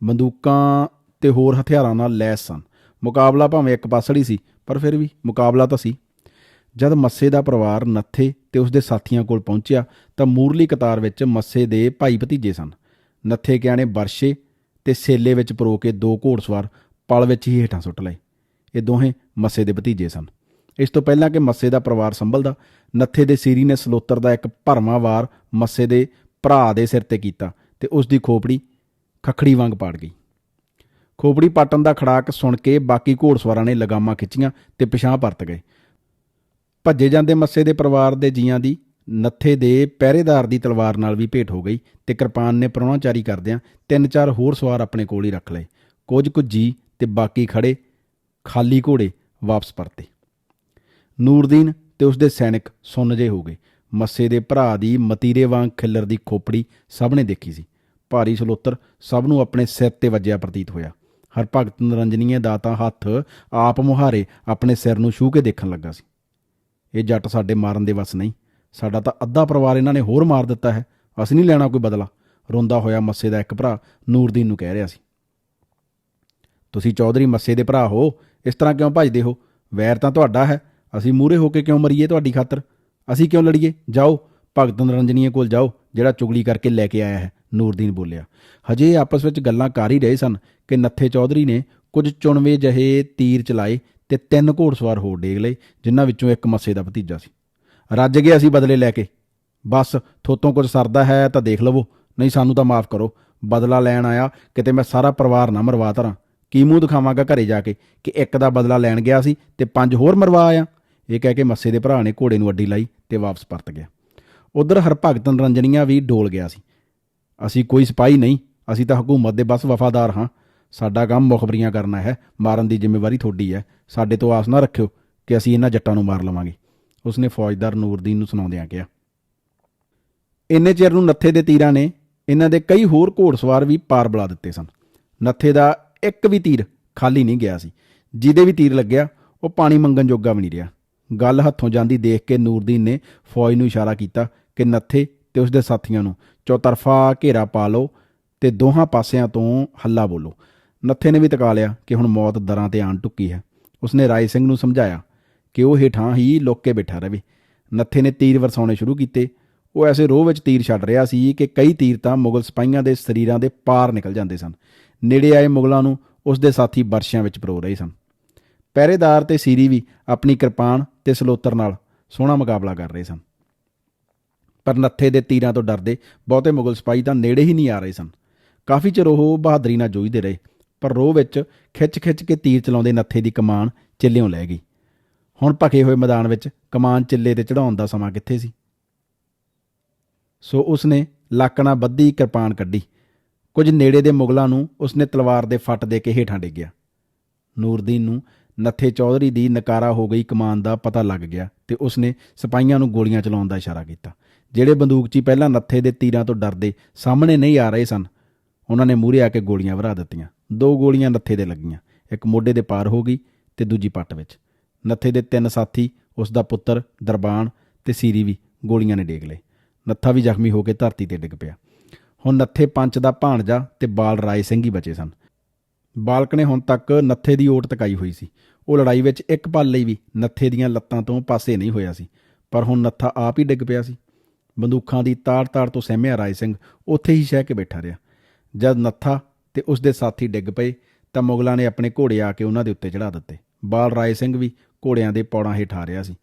ਬੰਦੂਕਾਂ ਤੇ ਹੋਰ ਹਥਿਆਰਾਂ ਨਾਲ ਲੈਸ ਸਨ। ਮੁਕਾਬਲਾ ਭਾਵੇਂ ਇੱਕ ਪਾਸੜੀ ਸੀ, ਪਰ ਫਿਰ ਵੀ ਮੁਕਾਬਲਾ ਤਾਂ ਸੀ। ਜਦ ਮੱਸੇ ਦਾ ਪਰਿਵਾਰ ਨੱਥੇ ਤੇ ਉਸਦੇ ਸਾਥੀਆਂ ਕੋਲ ਪਹੁੰਚਿਆ, ਤਾਂ ਮੂਰਲੀ ਕਤਾਰ ਵਿੱਚ ਮੱਸੇ ਦੇ ਭਾਈ ਭਤੀਜੇ ਸਨ। ਨੱਥੇ ਕਿਆਣੇ ਬਰਸ਼ੇ ਤੇ ਸੇਲੇ ਵਿੱਚ ਪਰੋ ਕੇ ਦੋ ਘੋੜਸਵਾਰ ਪਲ ਵਿੱਚ ਹੀ ਹੇਠਾਂ ਸੁੱਟ ਲਏ। ਇਹ ਦੋਹੇ ਮੱਸੇ ਦੇ ਭਤੀਜੇ ਸਨ। ਇਸ ਤੋਂ ਪਹਿਲਾਂ ਕਿ ਮੱਸੇ ਦਾ ਪਰਿਵਾਰ ਸੰਭਲਦਾ ਨੱਥੇ ਦੇ ਸੀਰੀ ਨੇ ਸਲੋਤਰ ਦਾ ਇੱਕ ਭਰਮਾ ਵਾਰ ਮੱਸੇ ਦੇ ਭਰਾ ਦੇ ਸਿਰ ਤੇ ਕੀਤਾ ਤੇ ਉਸ ਦੀ ਖੋਪੜੀ ਖਖੜੀ ਵਾਂਗ ਪਾੜ ਗਈ। ਖੋਪੜੀ ਪਾਟਣ ਦਾ ਖੜਾਕ ਸੁਣ ਕੇ ਬਾਕੀ ਘੋੜਸਵਾਰਾਂ ਨੇ ਲਗਾਮਾਂ ਖਿੱਚੀਆਂ ਤੇ ਪਿਛਾਂ ਪਰਤ ਗਏ। ਭੱਜੇ ਜਾਂਦੇ ਮੱਸੇ ਦੇ ਪਰਿਵਾਰ ਦੇ ਜੀਆਂ ਦੀ ਨੱਥੇ ਦੇ ਪਹਿਰੇਦਾਰ ਦੀ ਤਲਵਾਰ ਨਾਲ ਵੀ ਭੇਟ ਹੋ ਗਈ ਤੇ ਕਿਰਪਾਨ ਨੇ ਪ੍ਰਾਹੁਣਾਚਾਰੀ ਕਰਦਿਆਂ ਤਿੰਨ ਚਾਰ ਹੋਰ ਸਵਾਰ ਆਪਣੇ ਕੋਲ ਹੀ ਰੱਖ ਲਏ। ਕੁਝ ਕੁ ਜੀ ਤੇ ਬਾਕੀ ਖੜੇ ਖਾਲੀ ਘੋੜੇ ਵਾਪਸ ਪਰਤੇ। ਨੂਰਦੀਨ ਤੇ ਉਸਦੇ ਸੈਨਿਕ ਸੁੰਨ ਜੇ ਹੋ ਗਏ। ਮੱਸੇ ਦੇ ਭਰਾ ਦੀ ਮਤੀਰੇ ਵਾਂਗ ਖਿੱਲਰ ਦੀ ਖੋਪੜੀ ਸਭ ਨੇ ਦੇਖੀ ਸੀ। ਭਾਰੀ ਸਲੋਤਰ ਸਭ ਨੂੰ ਆਪਣੇ ਸਿਰ ਤੇ ਵੱਜਿਆ ਪ੍ਰਤੀਤ ਹੋਇਆ। ਹਰ ਭਗਤ ਨਰੰਜਨੀਏ ਦਾ ਤਾਂ ਹੱਥ ਆਪ ਮੁਹਾਰੇ ਆਪਣੇ ਸਿਰ ਨੂੰ ਛੂਹ ਕੇ ਦੇਖਣ ਲੱਗਾ ਸੀ। ਇਹ ਜੱਟ ਸਾਡੇ ਮਾਰਨ ਦੇ ਵਸ ਨਹੀਂ। ਸਾਡਾ ਤਾਂ ਅੱਧਾ ਪਰਿਵਾਰ ਇਹਨਾਂ ਨੇ ਹੋਰ ਮਾਰ ਦਿੱਤਾ ਹੈ। ਅਸੀਂ ਨਹੀਂ ਲੈਣਾ ਕੋਈ ਬਦਲਾ। ਰੋਂਦਾ ਹੋਇਆ ਮੱਸੇ ਦਾ ਇੱਕ ਭਰਾ ਨੂਰਦੀਨ ਨੂੰ ਕਹਿ ਰਿਹਾ ਸੀ। ਤੁਸੀਂ ਚੌਧਰੀ ਮੱਸੇ ਦੇ ਭਰਾ ਹੋ। ਇਸ ਤਰ੍ਹਾਂ ਕਿਉਂ ਭੱਜਦੇ ਹੋ? ਵੈਰ ਤਾਂ ਤੁਹਾਡਾ ਹੈ। ਅਸੀਂ ਮੂਰੇ ਹੋ ਕੇ ਕਿਉਂ ਮਰੀਏ ਤੁਹਾਡੀ ਖਾਤਰ? ਅਸੀਂ ਕਿਉਂ ਲੜੀਏ? ਜਾਓ, ਭਗਤ ਨਰੰਜਨੀਏ ਕੋਲ ਜਾਓ, ਜਿਹੜਾ ਚੁਗਲੀ ਕਰਕੇ ਲੈ ਕੇ ਆਇਆ ਹੈ, ਨੂਰਦੀਨ ਬੋਲਿਆ। ਹਜੇ ਆਪਸ ਵਿੱਚ ਗੱਲਾਂ ਕਰ ਹੀ ਰਹੇ ਸਨ ਕਿ ਨੱਥੇ ਚੌਧਰੀ ਨੇ ਕੁਝ ਚੁਣਵੇਂ ਜਹੇ ਤੀਰ ਚਲਾਏ ਤੇ ਤਿੰਨ ਘੋੜਸਵਾਰ ਹੋਰ ਡੇਗ ਲਏ, ਜਿਨ੍ਹਾਂ ਵਿੱਚੋਂ ਇੱਕ ਮੱਸੇ ਦਾ ਭਤੀਜਾ ਸੀ। ਰੱਜ ਗਏ ਅਸੀਂ ਬਦਲੇ ਲੈ ਕੇ। ਬਸ, ਥੋਤੋਂ ਕੁਝ ਸਰਦਾ ਹੈ ਤਾਂ ਦੇਖ ਲਵੋ, ਨਹੀਂ ਸਾਨੂੰ ਤਾਂ ਮਾਫ ਕਰੋ। ਬਦਲਾ ਲੈਣ ਆਇਆ, ਕਿਤੇ ਮੈਂ ਸਾਰਾ ਪਰਿਵਾਰ ਨਾ ਮਰਵਾ ਧਰਾਂ ਕੀ ਮੂੰਹ ਦਿਖਾਵਾਂਗਾ ਘਰੇ ਜਾ ਕੇ ਕਿ ਇੱਕ ਦਾ ਬਦਲਾ ਲੈਣ ਗਿਆ ਸੀ ਤੇ ਪੰਜ ਹੋਰ ਮਰਵਾ ਆਇਆ? ਇਹ ਕਹਿ ਕੇ ਮੱਸੇ ਦੇ ਭਰਾ ਨੇ ਘੋੜੇ ਨੂੰ ਅੱਡੀ ਲਾਈ ਤੇ ਵਾਪਸ ਪਰਤ ਗਿਆ। ਉਧਰ ਹਰਭਗਤ ਨਰੰਜਨੀਆਂ ਵੀ ਡੋਲ ਗਿਆ ਸੀ। ਅਸੀਂ ਕੋਈ ਸਿਪਾਹੀ ਨਹੀਂ, ਅਸੀਂ ਤਾਂ ਹਕੂਮਤ ਦੇ ਬਸ ਵਫਾਦਾਰ ਹਾਂ। ਸਾਡਾ ਕੰਮ ਮੁਖਬਰੀਆਂ ਕਰਨਾ ਹੈ, ਮਾਰਨ ਦੀ ਜ਼ਿੰਮੇਵਾਰੀ ਤੁਹਾਡੀ ਹੈ। ਸਾਡੇ ਤੋਂ ਆਸ ਨਾ ਰੱਖਿਓ ਕਿ ਅਸੀਂ ਇਹਨਾਂ ਜੱਟਾਂ ਨੂੰ ਮਾਰ ਲਵਾਂਗੇ। ਉਸਨੇ ਫੌਜਦਾਰ ਨੂਰਦੀਨ ਨੂੰ ਸੁਣਾਉਂਦਿਆਂ ਕਿਹਾ, ਇੰਨੇ ਚਿਰ ਨੂੰ ਨੱਥੇ ਦੇ ਤੀਰਾਂ ਨੇ, ਇਹਨਾਂ ਦੇ ਕਈ ਹੋਰ ਘੋੜਸਵਾਰ ਵੀ ਪਾਰ ਬੁਲਾ ਦਿੱਤੇ ਸਨ। ਨੱਥੇ ਦਾ ਇੱਕ ਵੀ ਤੀਰ ਖਾਲੀ ਨਹੀਂ ਗਿਆ ਸੀ। ਜਿਹਦੇ ਵੀ ਤੀਰ ਲੱਗਿਆ, ਉਹ ਪਾਣੀ ਮੰਗਣ ਜੋਗਾ ਵੀ ਨਹੀਂ ਰਿਹਾ। ਗੱਲ ਹੱਥੋਂ ਜਾਂਦੀ ਦੇਖ ਕੇ ਨੂਰਦੀਨ ਨੇ ਫੌਜ ਨੂੰ ਇਸ਼ਾਰਾ ਕੀਤਾ ਕਿ ਨੱਥੇ ਤੇ ਉਸਦੇ ਸਾਥੀਆਂ ਨੂੰ ਚੌਤਰਫਾ ਘੇਰਾ ਪਾ ਲਓ ਤੇ ਦੋਹਾਂ ਪਾਸਿਆਂ ਤੋਂ ਹੱਲਾ ਬੋਲੋ। ਨੱਥੇ ਨੇ ਵੀ ਤਕਾ ਲਿਆ ਕਿ ਹੁਣ ਮੌਤ ਦਰਾਂ ਤੇ ਆਣ ਟੁੱਕੀ ਹੈ। ਉਸਨੇ ਰਾਏ ਸਿੰਘ ਨੂੰ ਸਮਝਾਇਆ ਕਿ ਉਹ ਹੇਠਾਂ ਹੀ ਲੁੱਕ ਕੇ ਬੈਠਾ ਰਵੇ। ਨੱਥੇ ਨੇ ਤੀਰ ਵਰਸਾਉਣੇ ਸ਼ੁਰੂ ਕੀਤੇ। ਉਹ ਐਸੇ ਰੋਹ ਵਿੱਚ ਤੀਰ ਛੱਡ ਰਿਹਾ ਸੀ ਕਿ ਕਈ ਤੀਰ ਤਾਂ ਮੁਗਲ ਸਿਪਾਹੀਆਂ ਦੇ ਸਰੀਰਾਂ ਦੇ ਪਾਰ ਨਿਕਲ ਜਾਂਦੇ ਸਨ। ਨੇੜੇ ਆਏ ਮੁਗਲਾਂ ਨੂੰ ਉਸ ਦੇ ਸਾਥੀ ਬਰਸ਼ਿਆਂ ਵਿੱਚ ਪਰੋ ਰਹੇ ਸਨ। ਪਹਿਰੇਦਾਰ ਤੇ ਸੀਰੀ ਵੀ ਆਪਣੀ ਕਿਰਪਾਨ ਤੇ ਸਲੋਤਰ ਨਾਲ ਸੋਹਣਾ ਮੁਕਾਬਲਾ ਕਰ ਰਹੇ ਸਨ। ਪਰ ਨੱਥੇ ਦੇ ਤੀਰਾਂ ਤੋਂ ਡਰਦੇ ਬਹੁਤੇ ਮੁਗਲ ਸਿਪਾਹੀ ਤਾਂ ਨੇੜੇ ਹੀ ਨਹੀਂ ਆ ਰਹੇ ਸਨ। ਕਾਫੀ ਚਿਰ ਉਹ ਬਹਾਦਰੀ ਨਾਲ ਜੂਝਦੇ ਰਹੇ, ਪਰ ਰੋਹ ਵਿੱਚ ਖਿੱਚ-ਖਿੱਚ ਕੇ ਤੀਰ ਚਲਾਉਂਦੇ ਨੱਥੇ ਦੀ ਕਮਾਨ ਚਿੱਲਿਓਂ ਲੈ ਗਈ। ਹੁਣ ਭਖੇ ਹੋਏ ਮੈਦਾਨ ਵਿੱਚ ਕਮਾਨ ਚਿੱਲੇ ਤੇ ਚੜਾਉਣ ਦਾ ਸਮਾਂ ਕਿੱਥੇ ਸੀ? ਸੋ ਉਸਨੇ ਲਾਕਣਾ ਬੱਧੀ ਕਿਰਪਾਨ ਕੱਢੀ। ਕੁਝ ਨੇੜੇ ਦੇ ਮੁਗਲਾਂ ਨੂੰ ਉਸਨੇ ਤਲਵਾਰ ਦੇ ਫੱਟ ਦੇ ਕੇ ਹੇਠਾਂ ਡਿੱਗਿਆ। ਨੂਰਦੀਨ ਨੂੰ ਨੱਥੇ ਚੌਧਰੀ ਦੀ ਨਕਾਰਾ ਹੋ ਗਈ ਕਮਾਨ ਦਾ ਪਤਾ ਲੱਗ ਗਿਆ ਤੇ ਉਸਨੇ ਸਿਪਾਹੀਆਂ ਨੂੰ ਗੋਲੀਆਂ ਚਲਾਉਣ ਦਾ ਇਸ਼ਾਰਾ ਕੀਤਾ। ਜਿਹੜੇ ਬੰਦੂਕਚੀ ਪਹਿਲਾਂ ਨੱਥੇ ਦੇ ਤੀਰਾਂ ਤੋਂ ਡਰਦੇ ਸਾਹਮਣੇ ਨਹੀਂ ਆ ਰਹੇ ਸਨ, ਉਹਨਾਂ ਨੇ ਮੂਹਰੇ ਆ ਕੇ ਗੋਲੀਆਂ ਵਰਾ ਦਿੱਤੀਆਂ। ਦੋ ਗੋਲੀਆਂ ਨੱਥੇ ਦੇ ਲੱਗੀਆਂ, ਇੱਕ ਮੋਢੇ ਦੇ ਪਾਰ ਹੋ ਗਈ ਤੇ ਦੂਜੀ ਪੱਟ ਵਿੱਚ। ਨੱਥੇ ਦੇ ਤਿੰਨ ਸਾਥੀ ਉਸ ਦਾ ਪੁੱਤਰ, ਦਰਬਾਨ ਤੇ ਸੀਰੀ ਵੀ ਗੋਲੀਆਂ ਨੇ ਡੇਗ ਲਏ। ਨੱਥਾ ਵੀ ਜ਼ਖਮੀ ਹੋ ਕੇ ਧਰਤੀ ਤੇ ਡਿੱਗ ਪਿਆ। ਹੁਣ ਨੱਥੇ ਪੰਚ ਦਾ ਭਾਣਜਾ ਤੇ ਬਾਲ ਰਾਏ ਸਿੰਘ ਹੀ ਬਚੇ ਸਨ। ਬਾਲਕ ਨੇ ਹੁਣ ਤੱਕ ਨੱਥੇ ਦੀ ਓਟ ਤਕਾਈ ਹੋਈ ਸੀ। ਉਹ ਲੜਾਈ ਵਿੱਚ ਇੱਕ ਪਲ ਲਈ ਵੀ ਨੱਥੇ ਦੀਆਂ ਲੱਤਾਂ ਤੋਂ ਪਾਸੇ ਨਹੀਂ ਹੋਇਆ ਸੀ, ਪਰ ਹੁਣ ਨੱਥਾ ਆਪ ਹੀ ਡਿੱਗ ਪਿਆ ਸੀ। ਬੰਦੂਕਾਂ ਦੀ ਤਾੜ-ਤਾੜ ਤੋਂ ਸਹਿਮਿਆ ਰਾਏ ਸਿੰਘ ਉੱਥੇ ਹੀ ਸਹਿ ਕੇ ਬੈਠਾ ਰਿਹਾ। ਜਦ ਨੱਥਾ ਤੇ ਉਸ ਦੇ ਸਾਥੀ ਡਿੱਗ ਪਏ, ਤਾਂ ਮੁਗਲਾਂ ਨੇ ਆਪਣੇ ਘੋੜੇ ਆ ਕੇ ਉਹਨਾਂ ਦੇ ਉੱਤੇ ਚੜਾ ਦਿੱਤੇ। ਬਾਲ ਰਾਏ ਸਿੰਘ ਵੀ ਘੋੜਿਆਂ ਦੇ ਪੌੜਾਂ ਹੇਠ ਆ ਰਿਹਾ ਸੀ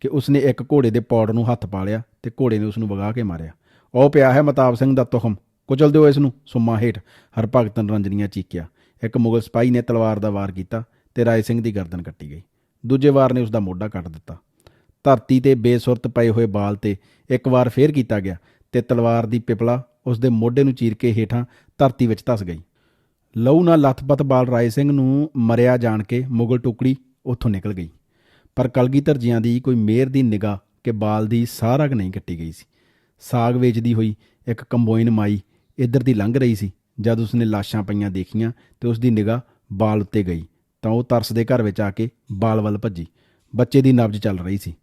ਕਿ ਉਸਨੇ ਇੱਕ ਘੋੜੇ ਦੇ ਪੌੜ ਨੂੰ ਹੱਥ ਪਾ ਲਿਆ ਤੇ ਘੋੜੇ ਨੇ ਉਸ ਨੂੰ ਵਗਾ ਕੇ ਮਾਰਿਆ। ਉਹ ਪਿਆ ਹੈ ਮਤਾਬ ਸਿੰਘ ਦਾ ਤੁਖਮ। ਕੁਚਲ ਦਿਓ ਇਸ ਨੂੰ ਸੁਮਾ ਹੇਠ ਹਰਭਗਤ ਰੰਜਨੀਆਂ ਚੀਕਿਆ। ਇੱਕ ਮੁਗਲ ਸਿਪਾਹੀ ਨੇ ਤਲਵਾਰ ਦਾ ਵਾਰ ਕੀਤਾ ਤੇ ਰਾਏ ਸਿੰਘ ਦੀ ਗਰਦਨ ਕੱਟੀ ਗਈ। ਦੂਜੇ ਵਾਰ ਨੇ ਉਸ ਦਾ ਮੋਢਾ ਕੱਟ ਦਿੱਤਾ। ਧਰਤੀ ਤੇ ਬੇਸੁਰਤ ਪਏ ਹੋਏ ਬਾਲ ਤੇ ਇੱਕ ਵਾਰ ਫੇਰ ਕੀਤਾ ਗਿਆ ਤੇ ਤਲਵਾਰ ਦੀ ਪਿਪਲਾ ਉਸ ਦੇ ਮੋਢੇ ਨੂੰ ਚੀਰ ਕੇ ਹੇਠਾਂ ਧਰਤੀ ਵਿੱਚ ਧਸ ਗਈ। ਲਹੂ ਨਾਲ ਲੱਥਪੱਥ ਬਾਲ ਰਾਏ ਸਿੰਘ ਨੂੰ ਮਰਿਆ ਜਾਣ ਕੇ ਮੁਗਲ ਟੁਕੜੀ ਉੱਥੋਂ ਨਿਕਲ ਗਈ। ਪਰ ਕਲਗੀਧਰ ਜੀਆਂ ਦੀ ਕੋਈ ਮਿਹਰ ਦੀ ਨਿਗਾਹ ਕਿ ਬਾਲ ਦੀ ਸਾਰਾ ਨਹੀਂ ਕੱਟੀ ਗਈ ਸੀ। ਸਾਗ ਵੇਚਦੀ ਹੋਈ ਇੱਕ ਕੰਬੋਇਨ ਮਾਈ ਇੱਧਰ ਦੀ ਲੰਘ ਰਹੀ ਸੀ, ਜਦ ਉਸਨੇ ਲਾਸ਼ਾਂ ਪਈਆਂ ਦੇਖੀਆਂ ਤੇ ਉਸ ਦੀ ਨਿਗਾਹ ਬਾਲ ਉੱਤੇ ਗਈ, ਤਾਂ ਉਹ ਤਰਸ ਦੇ ਘਰ ਵਿੱਚ ਆ ਕੇ ਬਾਲ ਵੱਲ ਭੱਜੀ। ਬੱਚੇ ਦੀ ਨਬਜ਼ ਚੱਲ ਰਹੀ ਸੀ।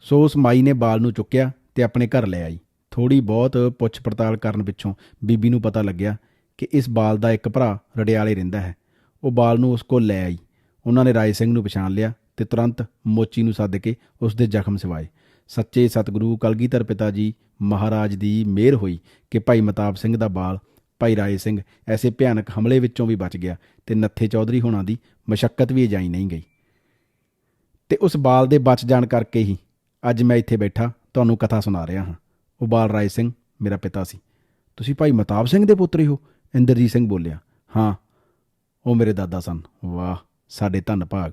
ਸੋ ਉਸ ਮਾਈ ਨੇ ਬਾਲ ਨੂੰ ਚੁੱਕਿਆ ਤੇ ਆਪਣੇ ਘਰ ਲੈ ਆਈ। ਥੋੜੀ ਬਹੁਤ ਪੁੱਛ ਪੜਤਾਲ ਕਰਨ ਪਿੱਛੋਂ ਬੀਬੀ ਨੂੰ ਪਤਾ ਲੱਗਿਆ ਕਿ ਇਸ ਬਾਲ ਦਾ ਇੱਕ ਭਰਾ ਰੜਿਆਲੇ ਰਹਿੰਦਾ ਹੈ। ਉਹ ਬਾਲ ਨੂੰ ਉਸ ਕੋਲ ਲੈ ਆਈ। ਉਹਨਾਂ ਨੇ ਰਾਏ ਸਿੰਘ ਨੂੰ ਪਛਾਣ ਲਿਆ ਤੇ ਤੁਰੰਤ ਮੋਚੀ ਨੂੰ ਸੱਦ ਕੇ ਉਸ ਦੇ ਜ਼ਖਮ ਸਿਵਾਏ। ਸੱਚੇ ਸਤਿਗੁਰੂ ਕਲਗੀਧਰ ਪਿਤਾ ਜੀ ਮਹਾਰਾਜ ਦੀ ਮਿਹਰ ਹੋਈ ਕਿ ਭਾਈ ਮਤਾਬ ਸਿੰਘ ਦਾ ਬਾਲ, ਭਾਈ ਰਾਏ ਸਿੰਘ ਐਸੇ ਭਿਆਨਕ ਹਮਲੇ ਵਿੱਚੋਂ ਵੀ ਬਚ ਗਿਆ ਤੇ ਨੱਥੇ ਚੌਧਰੀ ਹੋਣਾ ਦੀ ਮਸ਼ੱਕਤ ਵੀ ਅਜਾਈ ਨਹੀਂ ਗਈ। ਤੇ ਉਸ ਬਾਲ ਦੇ ਬਚ ਜਾਣ ਕਰਕੇ ਹੀ ਅੱਜ ਮੈਂ ਇੱਥੇ ਬੈਠਾ, ਤੁਹਾਨੂੰ ਕਥਾ ਸੁਣਾ ਰਿਹਾ ਹਾਂ। ਉਹ ਬਾਲ ਰਾਏ ਸਿੰਘ, ਮੇਰਾ ਪਿਤਾ ਸੀ। ਤੁਸੀਂ ਭਾਈ ਮਤਾਬ ਸਿੰਘ ਦੇ ਪੁੱਤਰ ਹੋ? ਇੰਦਰਜੀਤ ਸਿੰਘ ਬੋਲਿਆ, ਹਾਂ, ਉਹ ਮੇਰੇ ਦਾਦਾ ਸਨ। ਵਾਹ, ਸਾਡੇ ਧੰਨ ਭਾਗ।